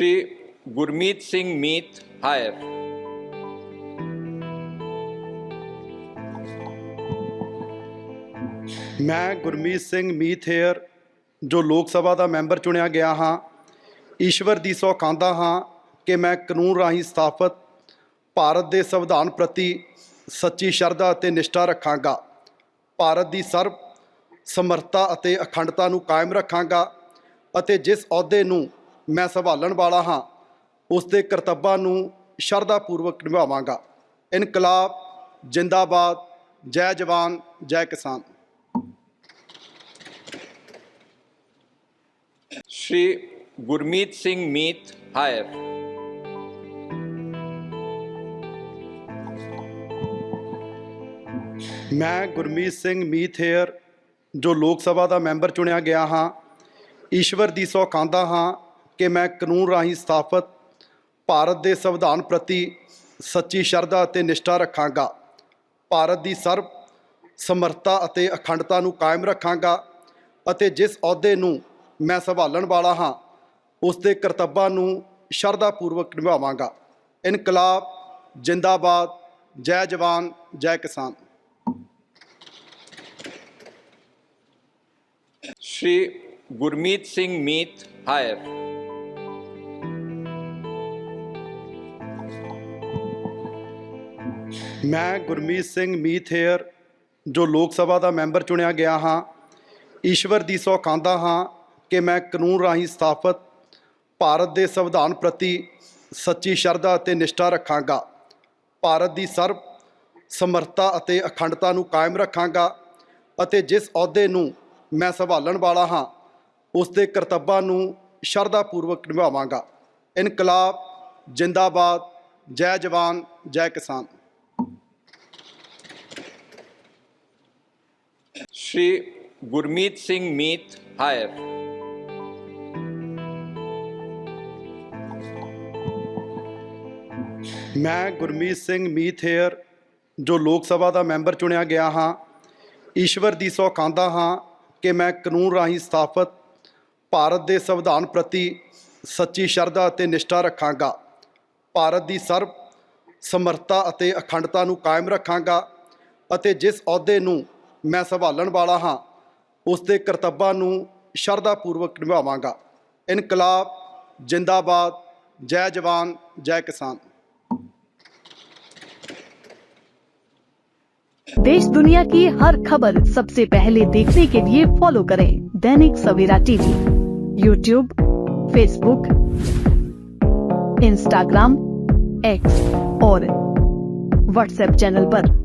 ਸ਼੍ਰੀ ਗੁਰਮੀਤ ਸਿੰਘ ਮੀਤ ਹਾਇਰ ਮੈਂ ਗੁਰਮੀਤ ਸਿੰਘ ਮੀਥੇਅਰ ਜੋ ਲੋਕ ਸਭਾ ਦਾ ਮੈਂਬਰ ਚੁਣਿਆ ਗਿਆ ਹਾਂ, ਈਸ਼ਵਰ ਦੀ ਸੌਖਾਂਦਾ ਹਾਂ ਕਿ ਮੈਂ ਕਾਨੂੰਨ ਰਾਹੀਂ ਸਥਾਪਿਤ ਭਾਰਤ ਦੇ ਸੰਵਿਧਾਨ ਪ੍ਰਤੀ ਸੱਚੀ ਸ਼ਰਧਾ ਅਤੇ ਨਿਸ਼ਠਾ ਰੱਖਾਂਗਾ। ਭਾਰਤ ਦੀ ਸਰਬ ਸਮਰੱਥਾ ਅਤੇ ਅਖੰਡਤਾ ਨੂੰ ਕਾਇਮ ਰੱਖਾਂਗਾ ਅਤੇ ਜਿਸ ਅਹੁਦੇ ਨੂੰ ਮੈਂ ਸੰਭਾਲਣ ਵਾਲਾ ਹਾਂ। ਉਸ ਦੇ ਕਰਤੱਵਾਂ ਨੂੰ ਸ਼ਰਧਾ ਪੂਰਵਕ ਨਿਭਾਵਾਂਗਾ। ਇਨਕਲਾਬ ਜਿੰਦਾਬਾਦ ਜੈ ਜਵਾਨ ਜੈ ਕਿਸਾਨ। ਸ਼੍ਰੀ ਗੁਰਮੀਤ ਸਿੰਘ ਮੀਤ ਹਾਇਰ। ਮੈਂ ਗੁਰਮੀਤ ਸਿੰਘ ਮੀਥੇਅਰ ਜੋ ਲੋਕ ਸਭਾ ਦਾ ਮੈਂਬਰ ਚੁਣਿਆ ਗਿਆ ਹਾਂ ਈਸ਼ਵਰ ਦੀ ਸੌ ਖਾਂਦਾ ਹਾਂ ਕਿ ਮੈਂ ਕਾਨੂੰਨ ਰਾਹੀਂ ਸਥਾਪਿਤ ਭਾਰਤ ਦੇ ਸੰਵਿਧਾਨ ਪ੍ਰਤੀ ਸੱਚੀ ਸ਼ਰਧਾ ਅਤੇ ਨਿਸ਼ਠਾ ਰੱਖਾਂਗਾ। ਭਾਰਤ ਦੀ ਸਰਬ ਸਮਰੱਥਾ ਅਤੇ ਅਖੰਡਤਾ ਨੂੰ ਕਾਇਮ ਰੱਖਾਂਗਾ ਅਤੇ ਜਿਸ ਅਹੁਦੇ ਨੂੰ ਮੈਂ ਸੰਭਾਲਣ ਵਾਲਾ ਹਾਂ, ਉਸ ਦੇ ਕਰਤੱਵਾਂ ਨੂੰ ਸ਼ਰਧਾ ਪੂਰਵਕ ਨਿਭਾਵਾਂਗਾ। ਇਨਕਲਾਬ, ਜਿੰਦਾਬਾਦ, ਜੈ ਜਵਾਨ, ਜੈ ਕਿਸਾਨ। ਸ਼੍ਰੀ ਗੁਰਮੀਤ ਸਿੰਘ ਮੀਤ ਹਾਇਰ। ਮੈਂ ਗੁਰਮੀਤ ਸਿੰਘ ਮੀਥੇਅਰ ਜੋ ਲੋਕ ਸਭਾ ਦਾ ਮੈਂਬਰ ਚੁਣਿਆ ਗਿਆ ਹਾਂ, ਈਸ਼ਵਰ ਦੀ ਸੌਖਾਂਦਾ ਹਾਂ ਕਿ ਮੈਂ ਕਾਨੂੰਨ ਰਾਹੀਂ ਸਥਾਪਿਤ ਭਾਰਤ ਦੇ ਸੰਵਿਧਾਨ ਪ੍ਰਤੀ ਸੱਚੀ ਸ਼ਰਧਾ ਅਤੇ ਨਿਸ਼ਠਾ ਰੱਖਾਂਗਾ। ਭਾਰਤ ਦੀ ਸਰਬ ਸਮਰੱਥਾ ਅਤੇ ਅਖੰਡਤਾ ਨੂੰ ਕਾਇਮ ਰੱਖਾਂਗਾ ਅਤੇ ਜਿਸ ਅਹੁਦੇ ਨੂੰ ਮੈਂ ਸੰਭਾਲਣ ਵਾਲਾ ਹਾਂ, ਉਸ ਦੇ ਕਰਤੱਵਾਂ ਨੂੰ ਸ਼ਰਧਾ ਪੂਰਵਕ ਨਿਭਾਵਾਂਗਾ। ਇਨਕਲਾਬ, ਜਿੰਦਾਬਾਦ, ਜੈ ਜਵਾਨ, ਜੈ ਕਿਸਾਨ। ਸ਼੍ਰੀ ਗੁਰਮੀਤ ਸਿੰਘ ਮੀਤ ਹਾਇਰ ਮੈਂ ਗੁਰਮੀਤ ਸਿੰਘ ਮੀਤ ਮੀਥੇਅਰ ਜੋ ਲੋਕ ਸਭਾ ਦਾ ਮੈਂਬਰ ਚੁਣਿਆ ਗਿਆ ਹਾਂ, ਈਸ਼ਵਰ ਦੀ ਸੌਖਾਂਦਾ ਹਾਂ ਕਿ ਮੈਂ ਕਾਨੂੰਨ ਰਾਹੀਂ ਸਥਾਪਿਤ ਭਾਰਤ ਦੇ ਸੰਵਿਧਾਨ ਪ੍ਰਤੀ ਸੱਚੀ ਸ਼ਰਧਾ ਅਤੇ ਨਿਸ਼ਠਾ ਰੱਖਾਂਗਾ। ਭਾਰਤ ਦੀ ਸਰਬ ਸਮਰੱਥਾ ਅਤੇ ਅਖੰਡਤਾ ਨੂੰ ਕਾਇਮ ਰੱਖਾਂਗਾ ਅਤੇ ਜਿਸ ਅਹੁਦੇ ਨੂੰ ਮੈਂ ਸੰਭਾਲਣ ਵਾਲਾ ਹਾਂ ਉਸ ਦੇ ਕਰਤੱਵਾਂ ਨੂੰ ਸ਼ਰਧਾ ਪੂਰਵਕ ਨਿਭਾਵਾਂਗਾ ਇਨਕਲਾਬ ਜਿੰਦਾਬਾਦ ਜੈ ਜਵਾਨ ਜੈ ਕਿਸਾਨ देश दुनिया की हर खबर सबसे पहले देखने के लिए फॉलो करें Dainik Savera TV YouTube Facebook Instagram X और व्हाट्सएप चैनल पर।